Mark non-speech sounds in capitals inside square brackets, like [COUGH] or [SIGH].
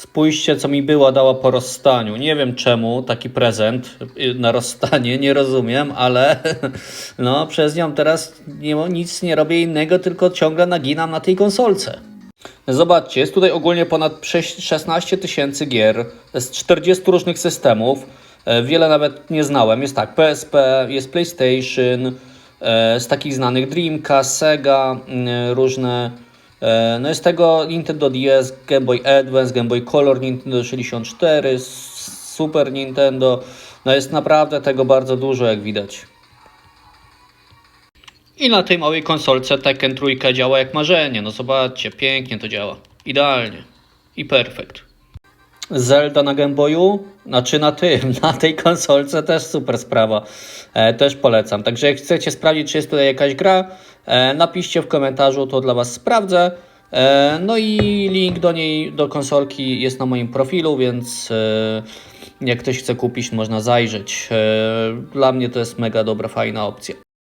Spójrzcie, co mi była dała po rozstaniu. Nie wiem czemu taki prezent y, na rozstanie, nie rozumiem, ale [LAUGHS] no przez nią teraz nie, nic nie robię innego, tylko ciągle naginam na tej konsolce. Zobaczcie, jest tutaj ogólnie ponad sześć- 16 tysięcy gier z 40 różnych systemów. E, Wiele nawet nie znałem. Jest tak, PSP, jest PlayStation, e, z takich znanych Dreamcast, Sega, mm, różne. E, No jest tego Nintendo DS, Game Boy Advance, Game Boy Color, Nintendo 64, S- Super Nintendo. No jest naprawdę tego bardzo dużo, jak widać. I na tej małej konsolce Tekken trójka działa jak marzenie. No zobaczcie, pięknie to działa. Idealnie. I perfekt. Zelda na Game Boyu? Znaczy na tym, [LAUGHS] na tej konsolce też super sprawa. E, też polecam. Także jak chcecie sprawdzić, czy jest tutaj jakaś gra, e, napiszcie w komentarzu, to dla Was sprawdzę. E, no i link do niej, do konsolki jest na moim profilu, więc e, jak ktoś chce kupić, można zajrzeć. E, dla mnie to jest mega dobra, fajna opcja.